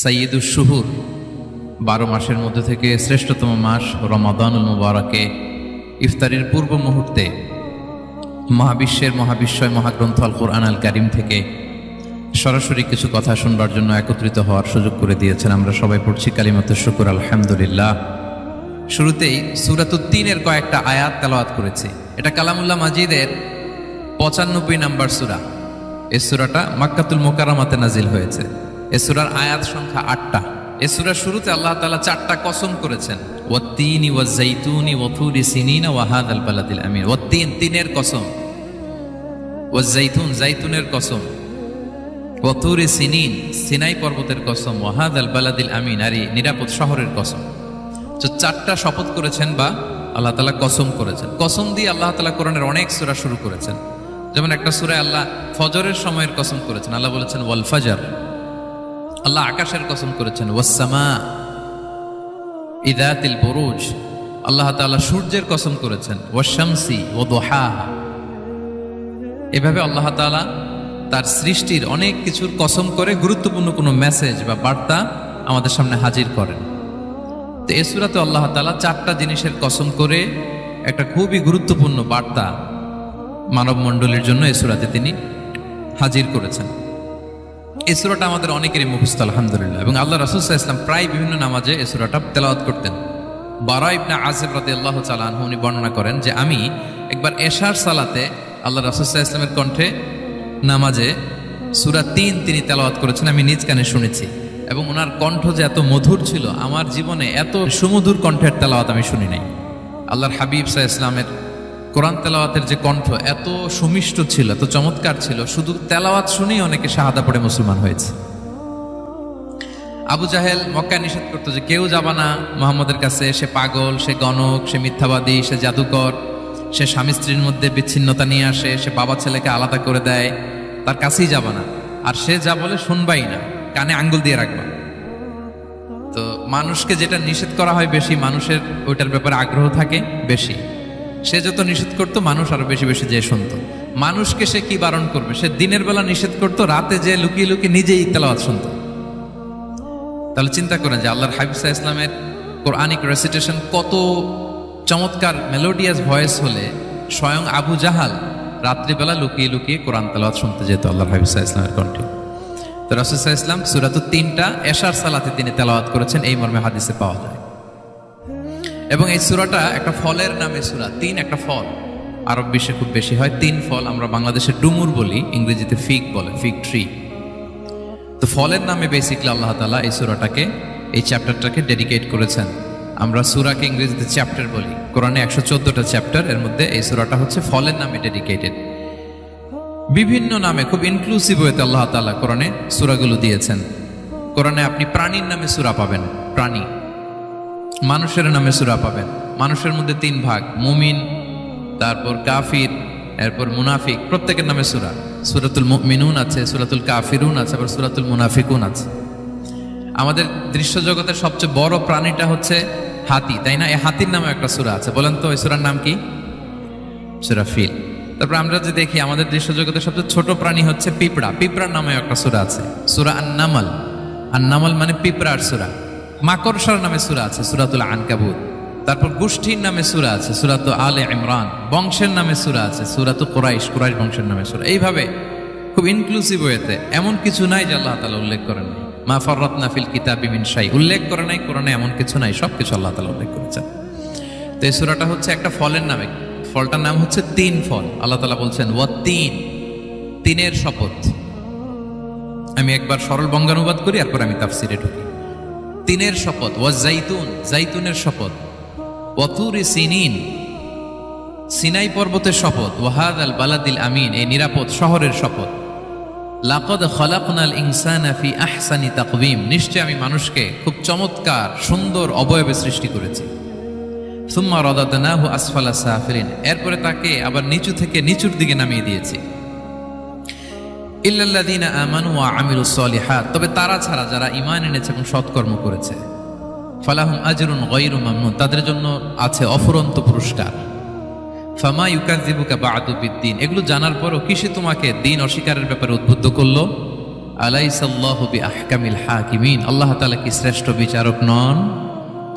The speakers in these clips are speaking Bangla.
সাইয়দুস শুহুর, বারো মাসের মধ্যে থেকে শ্রেষ্ঠতম মাস রমাদানুল মুবারকে ইফতারির পূর্ব মুহূর্তে মহাবিশ্বের মহাবিশ্বয় মহাগ্রন্থ আল কোরআন আল কারিম থেকে সরাসরি কিছু কথা শুনবার জন্য একত্রিত হওয়ার সুযোগ করে দিয়েছেন। আমরা সবাই পড়ছি কালিমত শুকুর, আলহামদুলিল্লাহ। শুরুতেই সুরাতুদ্দিনের কয়েকটা আয়াত তেলাওয়াত করেছি। এটা কালামুল্লাহ মাজিদের পঁচানব্বই নাম্বার সুরা। এই সুরাটা মাক্কাতুল মোকারামাতে নাজিল হয়েছে। এ সুরার আয়াত সংখ্যা আটটা। এ শুরুতে আল্লাহ তালা চারটা কসম করেছেন। ওয়াত্তিনি ওয়াজাইতুনি ওয়াতুরি সিনিনা ওয়াহাদ আল বালাদিল আমিন। ওয়াত্তিন তিনের কসম। ওয়াজাইতুন জাইতুনের কসম। ওয়াতুরি সিনিন সিনাই পর্বতের কসম। ওয়াহাদ আল বালাদিল আমিন আর নিরাপদ শহরের কসম। তো চারটা শপথ করেছেন বা আল্লাহ তালা কসম করেছেন। কসম দিয়ে আল্লাহ তালা কোরআনের অনেক সূরা শুরু করেছেন। যেমন একটা সূরায় আল্লাহ ফজরের সময়ের কসম করেছেন। আল্লাহ বলেছেন ওয়াল ফাজার আল্লাহ আকাশের কসম করেছেন ওয়াসামা ইদাতিল বুরুজ। আল্লাহ তাআলা সূর্যের কসম করেছেন ওয়াশামসি ও দোহা এভাবে আল্লাহ তাআলা তার সৃষ্টির অনেক কিছুর কসম করে গুরুত্বপূর্ণ কোনো মেসেজ বা বার্তা আমাদের সামনে হাজির করেন। তো এ সুরাতে আল্লাহ তাআলা চারটা জিনিসের কসম করে একটা খুবই গুরুত্বপূর্ণ বার্তা মানব মণ্ডলীর জন্য এ সুরাতে তিনি হাজির করেছেন। এই সুরাটা আমাদের অনেকেরই মুখস্থ, আলহামদুলিল্লাহ। এবং আল্লাহ রাসুল্লাহ ইসলাম প্রায় বিভিন্ন নামাজে এই সুরাটা তেলাওয়াত করতেন। বারা ইবনা আসিফ রাতে আল্লাহ চালান উনি বর্ণনা করেন যে, আমি একবার এশার সালাতে আল্লাহ রাসুল্লাহ ইসলামের কণ্ঠে নামাজে সুরা তিন তিনি তেলাওয়াত করেছেন, আমি নিজ কানে শুনেছি। এবং ওনার কণ্ঠ যে এত মধুর ছিল, আমার জীবনে এত সুমধুর কণ্ঠের তেলাওয়াত আমি শুনি নাই। আল্লাহর হাবিব সাহা ইসলামের কোরআন তেলাওয়াতের যে কণ্ঠ এত সুমিষ্ট ছিল, এত চমৎকার ছিল, শুধু তেলাওয়াত শুনেই অনেকে শাহাদা পড়ে মুসলমান হয়েছে। আবু জাহেল মক্কা নিষেধ করতো যে কেউ যাবা না, মোহাম্মদের কাছে সে পাগল, সে গণক, সে মিথ্যাবাদী, সে জাদুকর, সে স্বামী স্ত্রীর মধ্যে বিচ্ছিন্নতা নিয়ে আসে, সে বাবা ছেলেকে আলাদা করে দেয়, তার কাছেই যাবা না। আর সে যা বলে শুনবাই না, কানে আঙ্গুল দিয়ে রাখবা। তো মানুষকে যেটা নিষেধ করা হয় বেশি, মানুষের ওইটার ব্যাপারে আগ্রহ থাকে বেশি। সে যত নিষেধ করতো, মানুষ আরও বেশি বেশি যে শুনতো। মানুষকে সে কি বারণ করবে? সে দিনের বেলা নিষেধ করতো, রাতে যে লুকিয়ে লুকিয়ে নিজেই তেলাওয়াত শুনতো। তাহলে চিন্তা করেন যে আল্লাহর হাবিবসা ইসলামের কোরআনিক রেসিটেশন কত চমৎকার মেলোডিয়াস ভয়েস হলে স্বয়ং আবু জাহাল রাত্রিবেলা লুকিয়ে লুকিয়ে কোরআন তেলাওয়াত শুনতে যেত আল্লাহর হাবিবসা ইসলামের কণ্ঠে। তো রাসুসা ইসলাম সুরাত তিনটা এশার সালাতে তিনি তেলাওয়াত করেছেন, এই মর্মে হাদিসে পাওয়া যায়। এবং এই সুরাটা একটা ফলের নামে সুরা, তিন একটা ফল। আরব বিশ্বে খুব বেশি হয়, তিন ফল আমরা বাংলাদেশে ডুমুর বলি, ইংরেজিতে ফিগ বলে, ফিগ ট্রি। তো ফলের নামে বেসিকলি আল্লাহ তালা এই সুরাটাকে, এই চ্যাপ্টারটাকে ডেডিকেট করেছেন। আমরা সুরাকে ইংরেজিতে চ্যাপ্টার বলি। কোরআনে একশো চোদ্দটা চ্যাপ্টার এর মধ্যে এই সুরাটা হচ্ছে ফলের নামে ডেডিকেটেড বিভিন্ন নামে, খুব ইনক্লুসিভ হয়েতে আল্লাহ তালা কোরআনে সুরাগুলো দিয়েছেন। কোরআনে আপনি প্রাণীর নামে সুরা পাবেন, প্রাণী। মানুষের নামে সুরা পাবেন। মানুষের মধ্যে তিন ভাগ, মুমিন, তারপর কাফির, এরপর মুনাফিক, প্রত্যেকের নামে সুরা। সুরাতুল মিনুন আছে, সুরাতুল কাফিরুন আছে, আবার সুরাতুল মুনাফিকুন আছে। আমাদের দৃশ্য জগতের সবচেয়ে বড় প্রাণীটা হচ্ছে হাতি, তাই না? এই হাতির নামে একটা সুরা আছে। বলেন তো ওই সুরার নাম কি? সুরা ফিল। তারপর আমরা যে দেখি, আমাদের দৃশ্য জগতের সবচেয়ে ছোট প্রাণী হচ্ছে পিঁপড়া। পিঁপড়ার নামে একটা সুরা আছে। সুরা আন্নামাল। আন্নামাল মানে পিঁপড়ার সুরা। মাকড়সার নামে সুরা আছে, সুরাতুল আনকাবুত। তারপর গোষ্ঠীর নামে সুরা আছে, সুরাত আলে ইমরান। বংশের নামে সুরা আছে, সুরাত কোরাইশ কোরাইশ বংশের নামে সুরা। এইভাবে খুব ইনক্লুসিভ ওয়েতে এমন কিছু নাই যে আল্লাহ তালা উল্লেখ করেন নাই। মা ফররত নাফিল কিতাব বিমিন শাই। উল্লেখ করে নাই, কোরআনে এমন কিছু নাই সব কিছু আল্লাহ তালা উল্লেখ করেছেন। তো এই সুরাটা হচ্ছে একটা ফলের নামে। ফলটার নাম হচ্ছে তিন ফল। আল্লাহ তালা বলছেন ও তিন, তিনের শপথ। আমি একবার সরল বঙ্গানুবাদ করি, এরপর আমি তাফসিরে ঢুকি। তিনের শপথ, ওয়া জাইতুন জাইতুনের শপথ ওয়াতুরি সিনিন, সিনাই পর্বতের শপথ ওয়াহাদ আল বালাদিল আমিন, এই নিরাপদ শহরের শপথ। লাকদ খলাকনাল ইনসানা ফি আহসানি তাকবিম নিশ্চয় আমি মানুষকে খুব চমৎকার, সুন্দর অবয়বে সৃষ্টি করেছি। সুম্মা রদাদনাহু আসফালা সাফিলিন, এরপরে তাকে আবার নিচু থেকে নিচুর দিকে নামিয়ে দিয়েছি। ইল্লাল্লাযীনা আমানু ওয়া আমিলুস সলিহাত। তবে তারা ছাড়া যারা ঈমান এনেছে এবং সৎকর্ম করেছে, ফালাহুম আজরুন গায়রু মামনুন, তাদের জন্য আছে অফুরন্ত পুরস্কার। ফামা ইউকাযিবুকা বা'দু বিদ্দিন, এগুলো জানার পরও কিসে তোমাকে দিন অস্বীকারের ব্যাপারে উদ্বুদ্ধ করল? আলাইসাল্লাহু বি আহকামিল হাকিমিন, আল্লাহ তাআলা কি শ্রেষ্ঠ বিচারক নন?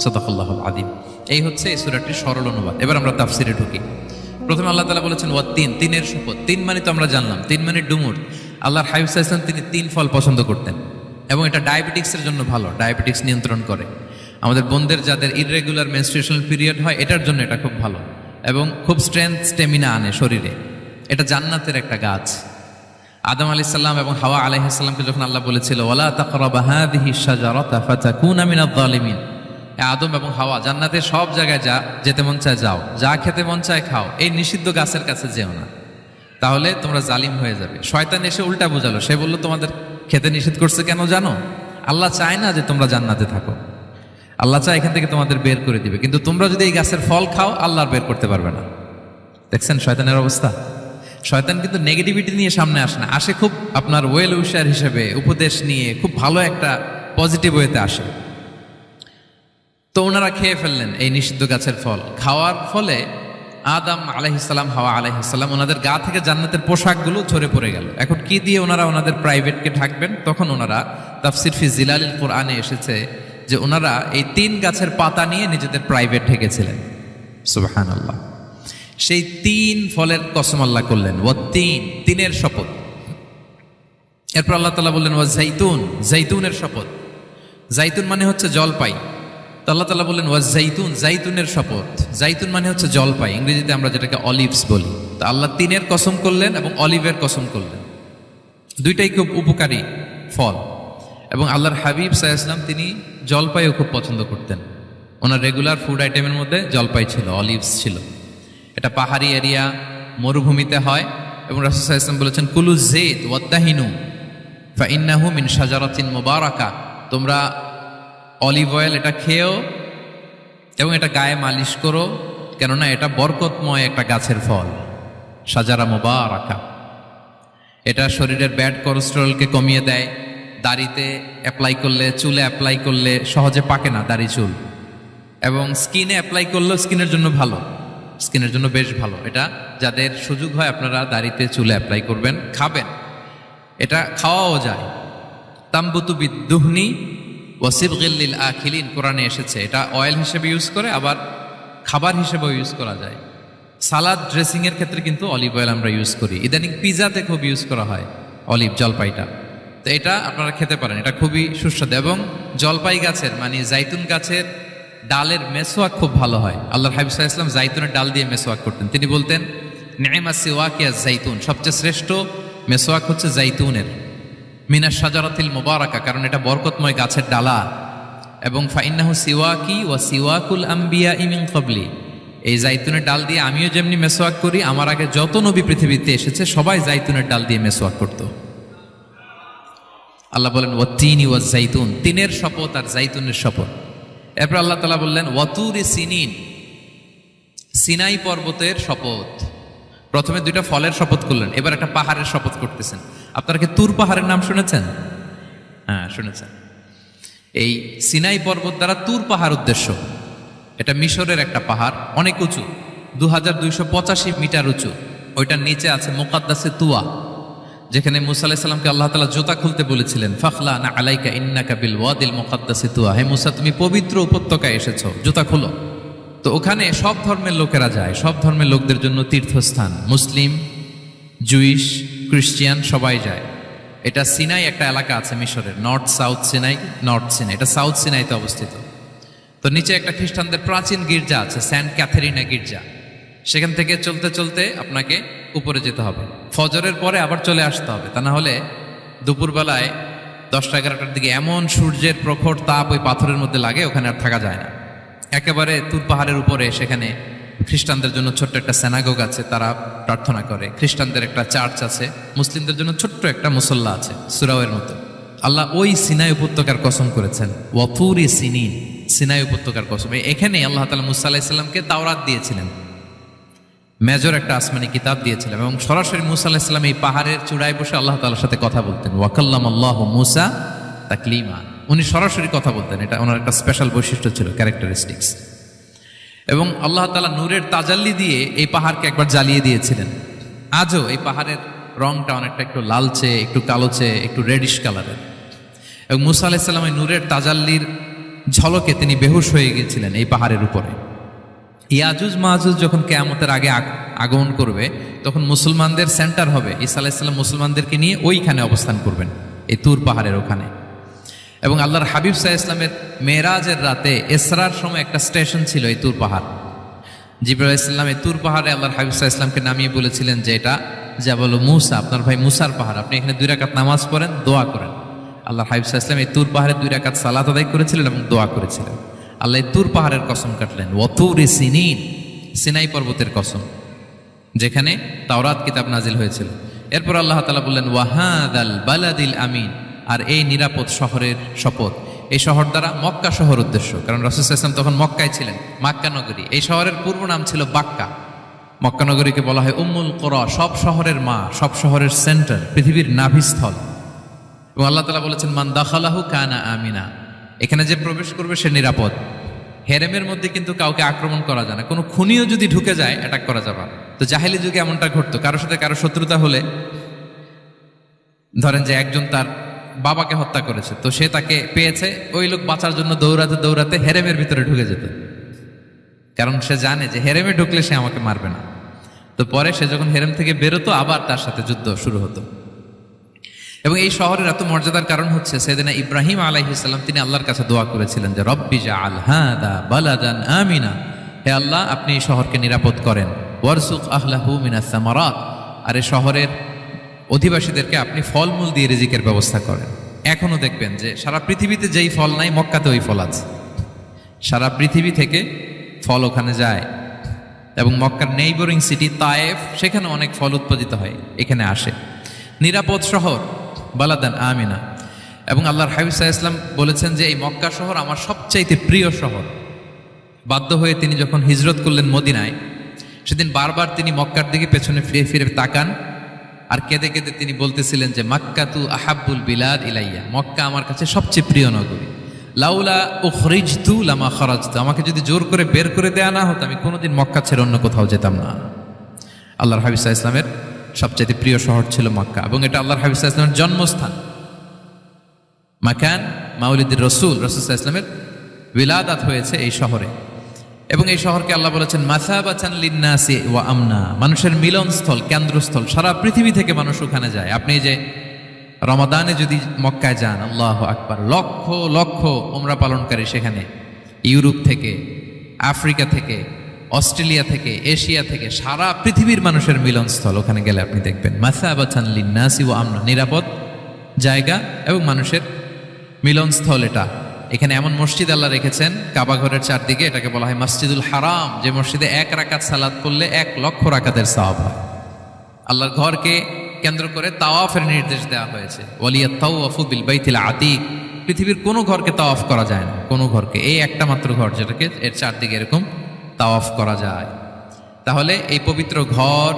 সাদাকাল্লাহুল আদিম এই হচ্ছে এই সূরাটির সরল অনুবাদ। এবার আমরা তাফসিরে ঢুকি। প্রথমে আল্লাহ তাআলা বলেছেন ওয়া তিন, তিনের শপথ। তিন মানে তো আমরা জানলাম। তিন মানে ডুমুর। আল্লাহর সাল্লাল্লাহু আলাইহি তিনি তিন ফল পছন্দ করতেন এবং এটা ডায়াবেটিক্সের জন্য ভালো, ডায়াবেটিক্স নিয়ন্ত্রণ করে। আমাদের বোনদের যাদের ইররেগুলার মেনস্ট্রুয়েশনাল পিরিয়ড হয়, এটার জন্য এটা খুব ভালো এবং খুব স্ট্রেংথ স্টেমিনা আনে শরীরে। এটা জান্নাতের একটা গাছ। আদম আলি সাল্লাম এবং হাওয়া আলাইহিসাল্লামকে যখন আল্লাহ বলেছিল ওলা তাকরাবা হাদিহি শাজারাতা ফাতাকুনা মিনাজ জালিমিন এ আদম এবং হাওয়া, জান্নাতের সব জায়গায় যা যেতে মন চায় যাও, যা খেতে মন চায় খাও, এই নিষিদ্ধ গাছের কাছে যেও না। তাহলে তোমরা জালিম হয়ে যাবে। শয়তান এসে উল্টা বোঝালো। সে বলল, তোমাদের খেতে নিষেধ করছে কেন জানো? আল্লাহ চায় না যে তোমরা জান্নাতে থাকো। আল্লাহ চায় এখান থেকে তোমাদের বের করে দিবে। কিন্তু তোমরা যদি এই গাছের ফল খাও আল্লাহ বের করতে পারবে না। দেখছেন শয়তানের অবস্থা? শয়তান কিন্তু নেগেটিভিটি নিয়ে সামনে আসে না। আসে খুব আপনার ওয়েল উইশার হিসেবে, উপদেশ নিয়ে, খুব ভালো একটা পজিটিভ ওয়েতে আসে। তো ওনারা খেয়ে ফেললেন এই নিষিদ্ধ গাছের ফল। খাওয়ার ফলে আদাম আলাইহিসাল্লাম হাওয়া আলাইহিসাল্লাম ওনাদের গা থেকে জান্নাতের পোশাকগুলো ঝরে পড়ে গেল। এখন কি দিয়ে ওনারা ওনাদের প্রাইভেটকে ঢাকবেন? তখন ওনারা তাফসির ফি জিলালিল কোরআনে এসেছে যে ওনারা এই তিন গাছের পাতা নিয়ে নিজেদের প্রাইভেট ঢেকেছিলেন। সুবাহান আল্লাহ সেই তিন ফলের কসম আল্লাহ করলেন। ও তিন, তিনের শপথ। এরপর আল্লাহ তালা বললেন ও জাইতুন জাইতুনের শপথ। জাইতুন মানে হচ্ছে জলপাই। তো আল্লাহ তালা বললেন, ওয়া জাইতুন জাইতুনের শপথ। জাইতুন মানে হচ্ছে জলপাই, ইংরেজিতে আমরা যেটাকে অলিভস বলি। তো আল্লাহ তিনের কসম করলেন এবং অলিভের কসম করলেন। দুইটাই খুব উপকারী ফল। এবং আল্লাহর হাবিব সাহা তিনি জলপাইও খুব পছন্দ করতেন। ওনার রেগুলার ফুড আইটেমের মধ্যে জলপাই ছিল, অলিভস ছিল। এটা পাহাড়ি এরিয়া, মরুভূমিতে হয় এবং রাসুসাহ ইসলাম বলেছেন, কুলু জেদ ওয়াদ্দাহিনু ফা ইন্নাহু মিন সাজারাতিন মোবারাকা। তোমরা অলিভ অয়েল এটা খেয়েও এবং এটা গায়ে মালিশ করো, কেননা এটা বরকতময় একটা গাছের ফল। সাজারা মোবারাকা। এটা শরীরের ব্যাড কোলেস্টেরলকে কমিয়ে দেয়। দাড়িতে অ্যাপ্লাই করলে, চুলে অ্যাপ্লাই করলে সহজে পাকে না দাড়ি, চুল। এবং স্কিনে অ্যাপ্লাই করলেও স্কিনের জন্য ভালো। স্কিনের জন্য বেশ ভালো। এটা যাদের সুযোগ হয় আপনারা দাড়িতে, চুলে অ্যাপ্লাই করবেন, খাবেন। এটা খাওয়াও যায়। তাম্বুতু বিদ্দুহনি ওয়াসিবগিল্লিল আখিলিন, কোরআনে এসেছে। এটা অয়েল হিসেবে ইউজ করে, আবার খাবার হিসেবেও ইউজ করা যায়। সালাদ ড্রেসিংয়ের ক্ষেত্রে কিন্তু অলিভ অয়েল আমরা ইউজ করি। ইদানিং পিজাতে খুব ইউজ করা হয় অলিভ জলপাইটা। তো এটা আপনারা খেতে পারেন। এটা খুবই সুস্বাদু এবং জলপাই গাছের মানে জাইতুন গাছের ডালের মেসোয়াক খুব ভালো হয়। আল্লাহ হাবিব ইসলাম জাইতুনের ডাল দিয়ে মেসোয়াক করতেন। তিনি বলতেন নেমা সিওয়াকিয়া জাইতুন সবচেয়ে শ্রেষ্ঠ মেসোয়াক হচ্ছে জাইতুনের। মিনা সাজারাতিল মোবারকা, কারণ এটা বরকতময় গাছের ডালা। এবং ফাইন্নাহু সিওয়াকি ওয়া সিওয়াকুল আম্বিয়া ইমিন কবলি এই জাইতুনের ডাল দিয়ে আমিও যেমনি মেসোয়াক করি, আমার আগে যত নবী পৃথিবীতে এসেছে, সবাই জাইতুনের ডাল দিয়ে মেসোয়াক করত। আল্লাহ বলেন ও তিন ওয়া জাইতুন তিনের শপথ আর জাইতুনের শপথ। এরপর আল্লাহ তালা বললেন ওয়াতুরে সিনিন সিনাই পর্বতের শপথ। প্রথমে দুইটা ফলের শপথ করলেন, এবার একটা পাহাড়ের শপথ করতেছেন। আপনারা কি তুর পাহাড়ের নাম শুনেছেন? হ্যাঁ শুনেছেন। এই সিনাই পর্বত দ্বারা তুর পাহাড় উদ্দেশ্য। এটা মিশরের একটা পাহাড়, অনেক উঁচু দু হাজার দুইশো পঁচাশি মিটার উঁচু। ওইটার নিচে আছে মোকাদ্দাসে তুয়া, যেখানে মুসা আলাইসাল্লামকে আল্লাহ তালা জোতা খুলতে বলেছিলেন, ফাখলা না আলাইকা ইন্নাকা বিল ওয়াদিল মোকাদ্দাসে তুয়া। হে মুসা, তুমি পবিত্র উপত্যকায় এসেছ, জুতা খুলো। তো ওখানে সব ধর্মের লোকেরা যায়, সব ধর্মের লোকদের জন্য তীর্থস্থান। মুসলিম, জুইশ, ক্রিশ্চিয়ান সবাই যায়। এটা সিনাই একটা এলাকা আছে মিশরের, north south Sinai, north Sinai, এটা সাউথ সিনাইতে অবস্থিত। তো নিচে একটা খ্রিস্টানদের প্রাচীন গির্জা আছে স্যান্ট ক্যাথেরিনা গির্জা। সেখান থেকে চলতে চলতে আপনাকে উপরে যেতে হবে। ফজরের পরে আবার চলে আসতে হবে, তা না হলে দুপুরবেলায় দশটা এগারোটার দিকে এমন সূর্যের প্রখর তাপ ওই পাথরের মধ্যে লাগে, ওখানে আর থাকা যায় না। একেবারে তুর পাহাড়ের উপরে সেখানে খ্রিস্টানদের জন্য ছোট্ট একটা সেনাগোগ আছে, তারা প্রার্থনা করে। খ্রিস্টানদের একটা চার্চ আছে, মুসলিমদের জন্য ছোট্ট একটা মুসল্লা আছে, সুরাওয়ের মতো। আল্লাহ ওই সিনাই উপত্যকার কসম করেছেন, ওয়াফুরি সিনিন, সিনাই উপত্যকার কসম। এখানে আল্লাহ তালা মুসা আলাহিসাল্লামকে তাওরাত দিয়েছিলেন। মেজর একটা আসমানি কিতাব দিয়েছিলেন এবং সরাসরি মুসা আলাহিসাল্লাম এই পাহাড়ের চূড়ায় বসে আল্লাহ তালার সাথে কথা বলতেন। ওয়াকাল্লাম আল্লাহ মুসা তাকলিমা উনি সরাসরি কথা বলতেন। এটা ওনার একটা স্পেশাল বৈশিষ্ট্য ছিল ক্যারেক্টারিস্টিক্স এবং আল্লাহ তালা নূরের তাজাল্লি দিয়ে এই পাহাড়কে একবার জ্বালিয়ে দিয়েছিলেন। আজও এই পাহাড়ের রংটা অনেকটা একটু লালচে, একটু কালোচে, একটু রেডিশ কালারের এবং মুসা ওই নূরের তাজাল্লির ঝলকে তিনি বেহুশ হয়ে গিয়েছিলেন এই পাহাড়ের উপরে। ইয়াজুজ মাহাজুজ যখন কেয়ামতের আগে আগ- আগমন করবে, তখন মুসলমানদের সেন্টার হবে। ইসা আলাইসাল্লাম মুসলমানদেরকে নিয়ে ওইখানে অবস্থান করবেন, এই তুর পাহাড়ের ওখানে। এবং আল্লাহর হাবিব সাহা ইসলামের মেরাজের রাতে এসরার সময় একটা স্টেশন ছিল এই তুর পাহাড়। জিবরাল ইসলাম এই তুর পাহাড়ে আল্লাহর হাবিব সাহা ইসলামকে নামিয়ে বলেছিলেন যে এটা যা বলো মুসা, আপনার ভাই মুসার পাহাড়। আপনি এখানে দুই রাকাত নামাজ পড়েন, দোয়া করেন। আল্লাহ হাবিব সাহা ইসলাম এই তুর পাহাড়ে দুই রাকাত সালাত আদায় করেছিলেন এবং দোয়া করেছিলেন। আল্লাহ এই তুর পাহাড়ের কসম কাটলেন। ওতুর সিনিন, সিনাই পর্বতের কসম, যেখানে তাওরাত কিতাব নাজিল হয়েছিল। এরপর আল্লাহ তালা বললেন ওয়াহাদ আল বালাদিল আমিন। আর এই নিরাপদ শহরের শপথ। এই শহর দ্বারা মক্কা শহর উদ্দেশ্য। কারণ রসুল ইসলাম তখন মক্কায় ছিলেন, মাক্কা নগরী। এই শহরের পূর্ব নাম ছিল বাক্কা। মক্কা নগরীকে বলা হয় উম্মুল কোরা, সব শহরের মা, সব শহরের সেন্টার, পৃথিবীর নাভিস্থল। এবং আল্লাহ তালা বলেছেন, মান দাখালাহু কানা আমিনা। এখানে যে প্রবেশ করবে সে নিরাপদ। হেরেমের মধ্যে কিন্তু কাউকে আক্রমণ করা যায় না। কোনো খুনিও যদি ঢুকে যায় অ্যাটাক করা যাবে তো জাহেলি যুগে এমনটা ঘটতো। কারোর সাথে কারও শত্রুতা হলে, ধরেন যে একজন তার বাবাকে হত্যা করেছে। তো সে তাকে পেয়েছে। ওই লোক বাঁচার জন্য দৌড়াতে দৌড়াতে হেরেমের ভিতরে ঢুকে যেত। কারণ সে জানে যে হেরেমে ঢুকলে সে আমাকে মারবে না। তো পরে সে যখন হেরেম থেকে বেরোতো, আবার তার সাথে যুদ্ধ শুরু হতো। এবং এই শহরের এত মর্যাদার কারণ হচ্ছে, সেদিনা ইব্রাহিম আলাইহিসাল্লাম তিনি আল্লাহর কাছে দোয়া করেছিলেন যে, রব্বি জা আল হাদা বালাদান আমিনা। হে আল্লাহ, আপনি এই শহরকে নিরাপদ করেন। ওয়ারসুক আহলাহু মিনাস সামারাত। আর এই শহরের অধিবাসীদেরকে আপনি ফলমূল দিয়ে রিজিকের ব্যবস্থা করেন। এখনও দেখবেন যে সারা পৃথিবীতে যেই ফল নাই, মক্কাতে ওই ফল আছে। সারা পৃথিবী থেকে ফল ওখানে যায়। এবং মক্কার নেইবরিং সিটি তায়েফ, সেখানে অনেক ফল উৎপাদিত হয়, এখানে আসে। নিরাপদ শহর, বালাদান আমিনা। এবং আল্লাহর হাবিব সাহা ইসলাম বলেছেন যে এই মক্কা শহর আমার সবচাইতে প্রিয় শহর। বাধ্য হয়ে তিনি যখন হিজরত করলেন মদিনায়, সেদিন বারবার তিনি মক্কার দিকে পেছনে ফিরে ফিরে তাকান। আর কেঁদে কেঁদে তিনি বলতেছিলেন যে, মাক্কা তু আহাব্বুল বিলাদ ইলাইয়া। মক্কা আমার কাছে সবচেয়ে প্রিয় নগরী। লাউলা ও খরিজ তু লামা খরাজ আমাকে যদি জোর করে বের করে দেয়া না হতো, আমি কোনোদিন মক্কা ছেড়ে অন্য কোথাও যেতাম না। আল্লাহর হাবিসা ইসলামের সবচাইতে প্রিয় শহর ছিল মক্কা এবং এটা আল্লাহর হাবিসা ইসলামের জন্মস্থান। মাকান মাউলিদের রসুল রসুল ইসলামের বিলাদাত হয়েছে এই শহরে। এবং এই শহরকে আল্লাহ বলেছেন, মাসাবাচান লিন্নাসি ওয়া আমনা। মানুষের মিলনস্থল, কেন্দ্রস্থল, সারা পৃথিবী থেকে মানুষ ওখানে যায়। আপনি যে রমাদানে যদি মক্কায় যান, আল্লাহ আকবার, লক্ষ লক্ষ ওমরা পালনকারী সেখানে। ইউরোপ থেকে, আফ্রিকা থেকে, অস্ট্রেলিয়া থেকে, এশিয়া থেকে, সারা পৃথিবীর মানুষের মিলনস্থল ওখানে গেলে আপনি দেখবেন। মাসাবাচান লিন্নাসি ওয়া আমনা। নিরাপদ জায়গা এবং মানুষের মিলনস্থল এটা। এখানে এমন মসজিদ আল্লাহ রেখেছেন, কাবা ঘরের চারদিকে এটাকে বলা হয় মসজিদুল হারাম, যে মসজিদে এক রাকাত সালাদ করলে এক লক্ষ রাকাতের সওয়াব হয়। আল্লাহর ঘরকে কেন্দ্র করে তাওয়াফের নির্দেশ দেওয়া হয়েছে। ওয়ালিয়া তাওয়াফু বিল বাইতিল আতিক। পৃথিবীর কোনো ঘরকে তাওয়াফ করা যায় না। কোনো ঘরকে, এই একটা মাত্র ঘর যেটাকে এর চারদিকে এরকম তাওয়াফ করা যায়। তাহলে এই পবিত্র ঘর,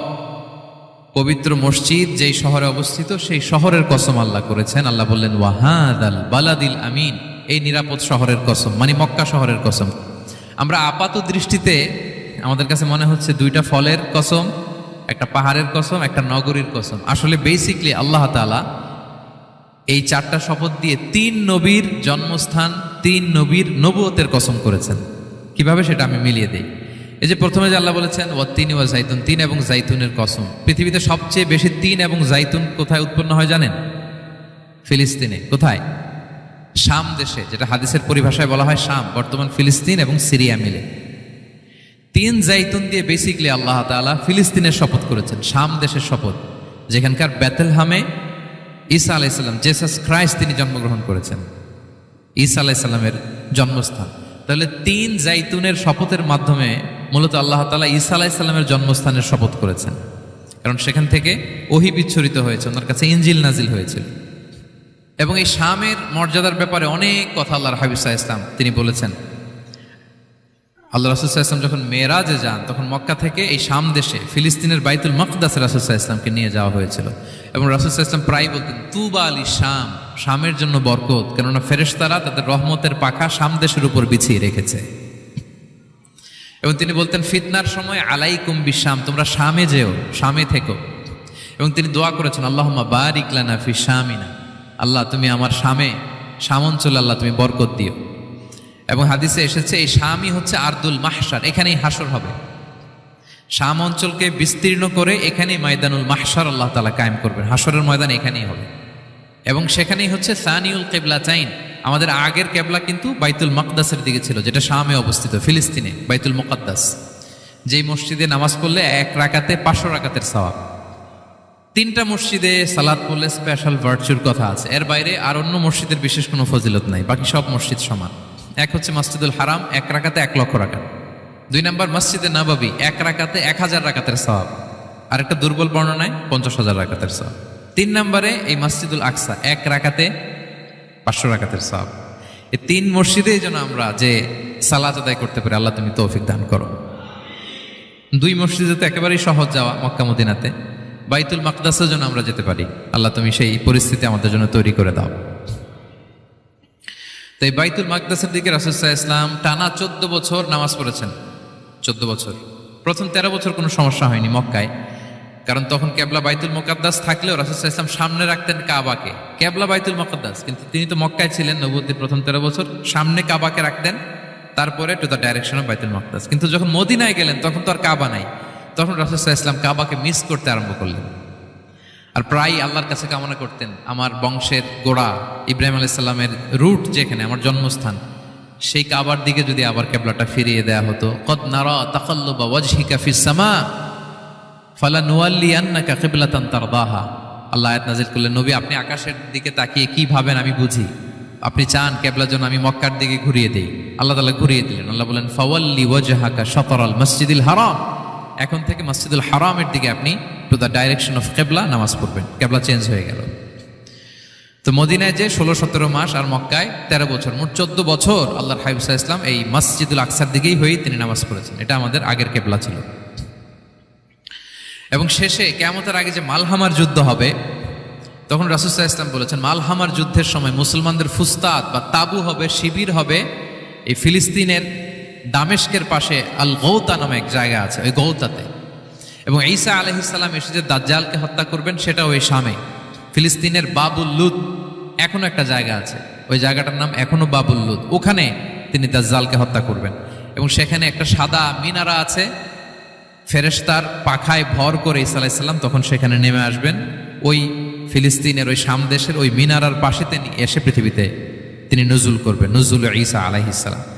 পবিত্র মসজিদ যেই শহরে অবস্থিত, সেই শহরের কসম আল্লাহ করেছেন। আল্লাহ বললেন ওয়াহাদ আল বালাদিল আমিন। এই নিরাপদ শহরের কসম মানে মক্কা শহরের কসম। আমরা আপাত দৃষ্টিতে আমাদের কাছে মনে হচ্ছে দুইটা ফলের কসম, একটা পাহাড়ের কসম, একটা নগরীর কসম। আসলে বেসিকলি আল্লাহ তাআলা এই চারটা শপথ দিয়ে তিন নবীর জন্মস্থান, তিন নবীর নবুয়তের কসম করেছেন। কীভাবে সেটা আমি মিলিয়ে দিই? এই যে প্রথমে যে আল্লাহ বলেছেন ও তিন ও জাইতুন তিন এবং জাইতুনের কসম। পৃথিবীতে সবচেয়ে বেশি তিন এবং জাইতুন কোথায় উৎপন্ন হয় জানেন? ফিলিস্তিনে। কোথায়? শাম দেশে, যেটা হাদিসের পরিভাষায় বলা হয় শাম, বর্তমান ফিলিস্তিন এবং সিরিয়া মিলে। তিন জাইতুন দিয়ে বেসিকলি আল্লাহ তাআলা ফিলিস্তিনের শপথ করেছেন, শাম দেশের শপথ, যেখানকার বেতেলহামে ঈসা আলাইসাল্লাম জেসাস ক্রাইস্ট তিনি জন্মগ্রহণ করেছেন, ঈসা আলাইসাল্লামের জন্মস্থান। তাহলে তিন জাইতুনের শপথের মাধ্যমে মূলত আল্লাহ তালা ঈসা আলাইসাল্লামের জন্মস্থানের শপথ করেছেন। কারণ সেখান থেকে ওহি বিচ্ছরিত হয়েছে, ওনার কাছে ইঞ্জিল নাজিল হয়েছিল। এবং এই শামের মর্যাদার ব্যাপারে অনেক কথা আল্লাহর হাবিসা ইসলাম তিনি বলেছেন। আল্লাহ রাসুসাহ ইসলাম যখন মেয়েরাজে যান, তখন মক্কা থেকে এই শাম দেশে, ফিলিস্তিনের বাইতুল মকদাস রাসুসাহ ইসলামকে নিয়ে যাওয়া হয়েছিল। এবং রাসুসাহ ইসলাম প্রায় বলতেন, তুবা আলী শাম, শামের জন্য বরকত। কেননা ফেরেশতারা তাদের রহমতের পাখা শাম দেশের উপর বিছিয়ে রেখেছে। এবং তিনি বলতেন, ফিতনার সময় আলাইকুম বিশ্বাম তোমরা শামে যেও, শামে থেকো। এবং তিনি দোয়া করেছেন আল্লাহ বারিক লানা ফি শামিনা। আল্লাহ, তুমি আমার শাম অঞ্চলে আল্লাহ, তুমি বরকত দিও। এবং হাদিসে এসেছে, এই শামই হচ্ছে আর্দুল মাহসার এখানেই হাসর হবে। শাম অঞ্চলকে বিস্তীর্ণ করে এখানেই ময়দানুল মাহসার আল্লাহ তালা কায়েম করবেন। হাসরের ময়দান এখানেই হবে। এবং সেখানেই হচ্ছে সানিউল কেবলা চাইন আমাদের আগের কেবলা কিন্তু বাইতুল মকদাসের দিকে ছিল, যেটা শামে অবস্থিত, ফিলিস্তিনে, বাইতুল মুকাদ্দাস। যেই মসজিদে নামাজ পড়লে এক রাকাতে পাঁচশো রাকাতের সওয়াব। তিনটা মসজিদে সালাদ পড়লে স্পেশাল ভার্চুর কথা আছে। এর বাইরে আর অন্য মসজিদের বিশেষ কোনো ফজিলত নাই। বাকি সব মসজিদ সমান। এক হচ্ছে মসজিদুল হারাম, এক রাকাতে এক লক্ষ রাকাত। দুই নম্বর মসজিদে নাবাবি, এক রাকাতে এক হাজার রাকাতের সওয়াব। আর একটা দুর্বল বর্ণনায় পঞ্চাশ হাজার রাকাতের সওয়াব। তিন নম্বরে এই মসজিদুল আকসা, এক রাকাতে পাঁচশো রাকাতের সওয়াব। এই তিন মসজিদেই যেন আমরা যে সালাত আদায় করতে পারি, আল্লাহ তুমি তৌফিক দান করো। দুই মসজিদে তো একেবারেই সহজ যাওয়া, মক্কা মদিনাতে। বাইতুল মাকদাসের জন্য আমরা যেতে পারি। আল্লাহ তুমি সেই পরিস্থিতি আমাদের জন্য তৈরি করে দাও। তাই বাইতুল মাকদাসের দিকে রাসুসাহ ইসলাম টানা চোদ্দ বছর নামাজ পড়েছেন। চোদ্দ বছর। প্রথম তেরো বছর কোনো সমস্যা হয়নি মক্কায়। কারণ তখন ক্যাবলা বাইতুল মোকাদ্দাস থাকলেও রাসুসাহ ইসলাম সামনে রাখতেন কাবাকে। ক্যাবলা বাইতুল মোকাদ্দাস। কিন্তু তিনি তো মক্কায় ছিলেন নবুদ্দির প্রথম তেরো বছর। সামনে কাবাকে রাখতেন। তারপরে টু দ্য ডাইরেকশন অফ বাইতুল মকদাস কিন্তু যখন মদিনায় গেলেন, তখন তো আর কাবা নাই। তখন রাসুসাহ ইসলাম কাবাকে মিস করতে আরম্ভ করলেন। আর প্রায় আল্লাহর কাছে কামনা করতেন, আমার বংশের গোড়া ইব্রাহিম আলাইসাল্লামের রুট যেখানে, আমার জন্মস্থান, সেই কাবার দিকে যদি আবার কেবলাটা ফিরিয়ে দেয়া হতো, কদ নারা তাকাল্লুবা ওয়াজহিকা ফিস সামা, ফালা নুয়াল্লি আন্নাকা কিবলাতান তারদাহা। আল্লাহ নাজিল করলেন, নবী, আপনি আকাশের দিকে তাকিয়ে কি ভাবেন আমি বুঝি। আপনি চান কেবলার জন্য আমি মক্কার দিকে ঘুরিয়ে দিই। আল্লাহ তালা ঘুরিয়ে দিলেন, আল্লাহ বলেন, ফাওয়াল্লি ওয়াজহাকা শাতরাল মসজিদুল হারাম। এখন থেকে মসজিদুল হারামের দিকে আপনি টু দ্য ডাইরেকশন অফ কেবলা নামাজ পড়বেন। কেবলা চেঞ্জ হয়ে গেল। তো মদিনায় যে ষোলো, সতেরো মাস আর মক্কায় তেরো বছর, মোট চোদ্দ বছর আল্লাহর হাইবুসা ইসলাম এই মসজিদুল আকসার দিকেই হয়েই তিনি নামাজ পড়েছেন। এটা আমাদের আগের কেবলা ছিল। এবং শেষে কেমতের আগে যে মালহামার যুদ্ধ হবে, তখন রাসুসাহ ইসলাম বলেছেন, মালহামার যুদ্ধের সময় মুসলমানদের ফুস্তাদ বা তাবু হবে, শিবির হবে এই ফিলিস্তিনের দামেস্কের পাশে আল গৌতা নামে এক জায়গা আছে, ওই গৌতাতে। এবং ঈসা আলহিসাল্লাম এসে যে দাজ্জালকে হত্যা করবেন, সেটা ওই শামে। ফিলিস্তিনের বাবুল লুদ এখনও একটা জায়গা আছে। ওই জায়গাটার নাম এখনও বাবুল লুদ ওখানে তিনি দাজ্জালকে হত্যা করবেন। এবং সেখানে একটা সাদা মিনারা আছে। ফেরেশতার পাখায় ভর করে ইসা আলাইসাল্লাম তখন সেখানে নেমে আসবেন। ওই ফিলিস্তিনের ওই সামদেশের ওই মিনারার পাশে তিনি এসে পৃথিবীতে তিনি নজুল করবেন, নজুল ঈসা আলাইহিসাল্লাম